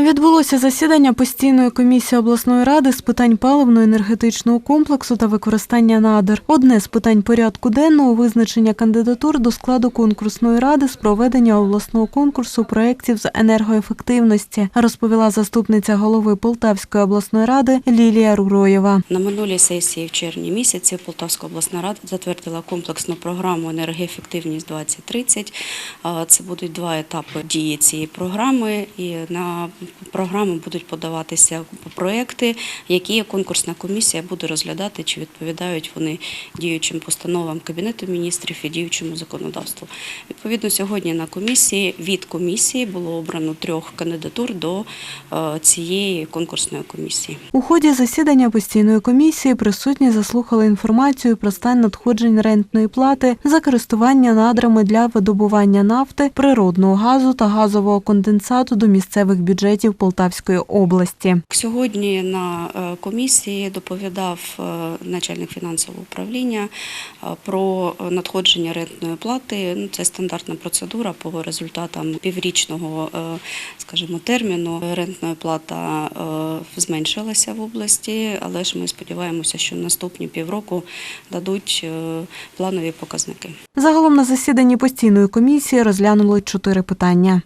Відбулося засідання постійної комісії обласної ради з питань паливно-енергетичного комплексу та використання надр. Одне з питань порядку денного визначення кандидатур до складу конкурсної ради з проведення обласного конкурсу проєктів з енергоефективності, розповіла заступниця голови Полтавської обласної ради Лілія Руроєва. На минулій сесії в червні місяці Полтавська обласна рада затвердила комплексну програму енергоефективність 2030. А, Це будуть два етапи дії цієї програми, і на програму будуть подаватися проекти, які конкурсна комісія буде розглядати, чи відповідають вони діючим постановам Кабінету міністрів і діючому законодавству. Відповідно, сьогодні на комісії від комісії було обрано трьох кандидатур до е, цієї конкурсної комісії. У ході засідання постійної комісії присутні заслухали інформацію про стан надходжень рентної плати за користування надрами для видобування нафти, природного газу та газового конденсату до місцевих бюджетів Полтавської області. Сьогодні на е, комісії доповідав е, начальник фінансового управління е, про надходження рентної плати. Ну, Це стандартна процедура по результатам піврічного, скажімо, терміну. Рентна плата зменшилася в області, але ж ми сподіваємося, що наступні півроку дадуть планові показники. Загалом на засіданні постійної комісії розглянули чотири питання.